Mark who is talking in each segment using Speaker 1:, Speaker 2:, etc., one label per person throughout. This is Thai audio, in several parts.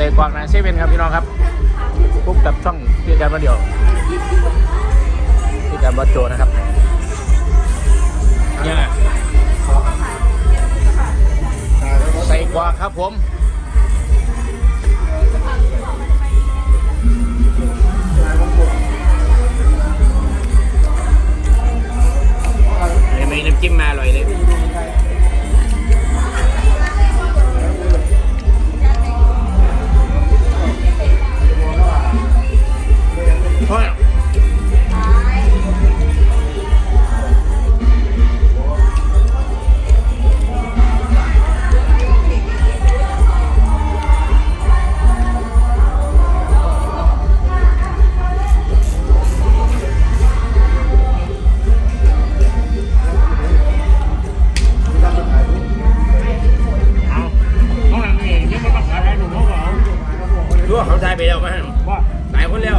Speaker 1: ส่กวางนาเซเว่นครับพี่น้องครับพบกับช่องพี่การมาเดียวพี่การบอสโจนะครับเนี่ยใส่กวางครับผม
Speaker 2: ไม่น้ำจิ้มมาอร่อยเลย รู้ว่าเขาตายไปแล้วมั้ง
Speaker 1: ว่า
Speaker 2: หลายคนแล้ว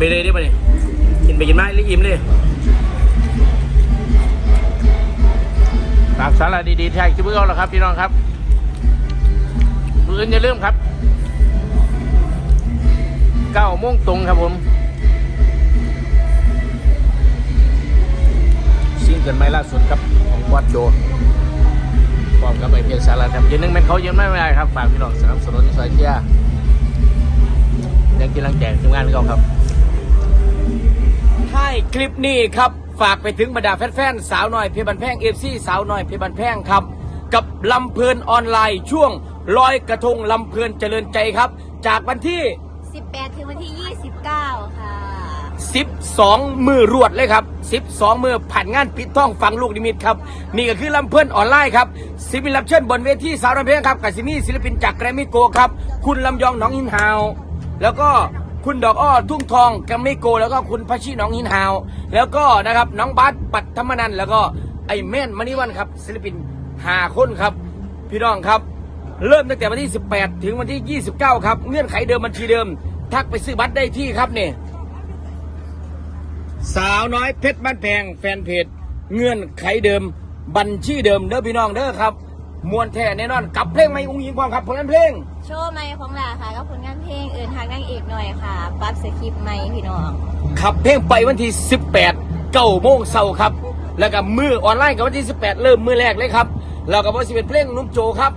Speaker 2: ไป
Speaker 1: เลยได้ปะเนี่ยกินไปกินมาแล้วอิ่มเลยตามสาระดีๆแท็กที่เพื่อนเราครับพี่น้องครับปืนอย่าลืมครับเก้าโมงตรงครับผมซิงเกิลไม้ล่าสุดครับของวัดโจพร้อมกับไอเพียรสาระครับยืนนึ่งเป็นเขายืนไม่ได้ครับฝากพี่น้องสนับสนุนสายเชียร์ยังกินลังแจกทีมงานเขาครับ
Speaker 2: คลิปนี้ครับ ฝากไปถึงบรรดาแฟนๆสาวน้อยเพชรบันแพงเอฟซีสาวน้อยเพชรบันแพงครับ กับลำเพลินออนไลน์ช่วงลอยกระทงลำเพลินเจริญใจครับ จากวันที่
Speaker 3: 18 ถึงวันที่ 29 ค่ะ
Speaker 2: 12 มือรวดเลยครับ 12 มือผ่านงานปิดท่องฟังลูกนิมิตครับ นี่ก็คือลำเพื่อนออนไลน์ครับศิลปินรับเชิญบนเวทีสาวน้อยเพลงครับกับซิมี่ศิลปินจากแกรมมี่โกครับ คุณลำยองหนองหินฮาว แล้วก็ คุณดอกอ้อทุ่งทองแกรมมี่โก แล้วก็คุณพัชชีหนองหินฮาว แล้วก็นะครับน้องบาสปัตธรรมนันแล้วก็ไอ้แม่นมณีวันครับศิลปินหาคนครับ พี่น้องครับ เริ่มตั้งแต่วันที่ 18 ถึงวันที่ 29 ครับ เงื่อนไขเดิมบัญชีเดิม ทักไปซื้อบัตรได้ที่ครับเนี่ยสาวน้อยเพชรบ้านแพงแฟนเพจเงื่อนไขเดิมบัญชีเดิมเด้อพี่น้องเด้อครับ มวนแท้แน่นอนกับเพลงไม่อุ้งยิงความครับผลงานเพลง
Speaker 3: โชว์ใหม่ของลาค่ะก็ผลงานเพลงเอื่นทางนางเอกหน่อยค่ะปรับสคริปต์ใหม่พี่น้อง
Speaker 2: ขับเพลงไปวันที่ 18เก้าโมงเช้าครับ แล้วก็มือออนไลน์กับวันที่ 18 เริ่มมือแรกเลยครับ แล้วก็วันที่เป็นเพลงนุ่มโจครับ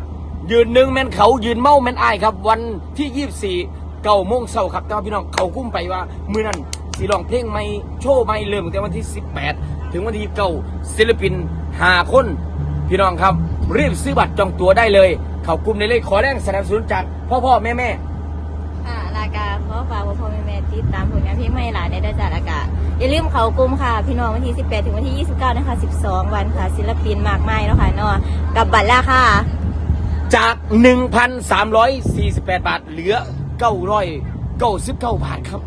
Speaker 2: ยืนหนึ่งแม่นเขายืนเมาแม่นอายครับ วันที่ 24เก้าโมงเช้าครับแต่ว่าพี่น้องเขากุ้มไปว่ามือนั้นสีร้องเพลงไม่โชว์ไม่เริ่มตั้งแต่วันที่ 18 ถึงวันที่เก้าศิลปินห้าคน พี่น้องครับ รีบซื้อบัตรจองตั๋วได้เลย เขากลุ่มในเลขขอแรงสนับสนุนจากพ่อพ่อแม่แม่
Speaker 3: ค่ะลากาขอฝากพ่อพ่อแม่แม่ติดตามผลงานเพลงใหม่หลานในด้านจากลากาอย่าลืมเขากลุ่มค่ะ พี่น้องวันที่ 18 ถึงวันที่ 29 นะคะ 12 วันค่ะ ศิลปินมากมายเนาะค่ะเนาะกับบัตรราคา
Speaker 2: จาก 1,348 บาท เหลือ 999บาทครับ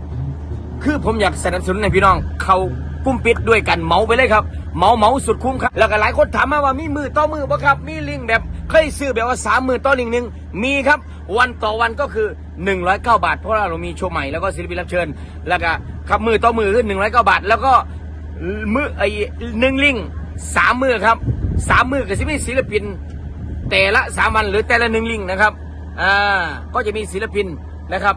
Speaker 2: คือผมอยากสนับสนุนให้พี่น้องเขา กุ้มปิดด้วยกันเมาไปเลยครับเมาเมาสุดคุ้มครับ แล้วก็หลายคนถามมาว่ามีมือต่อมือปะครับ มีลิงแบบเคยซื้อแบบว่าสามมือต่อลิงหนึ่งมีครับ วันต่อวันก็คือ 109 บาท เพราะว่าเรามีโชว์ใหม่แล้วก็ศิลปินรับเชิญ แล้วก็ครับมือต่อมือคือ109 บาท แล้วก็มือไอ้หนึ่งลิงสามมือครับสามมือกับศิลปินศิลปินแต่ละสามวันหรือแต่ละหนึ่งลิงนะครับอ่าก็จะมีศิลปินนะครับ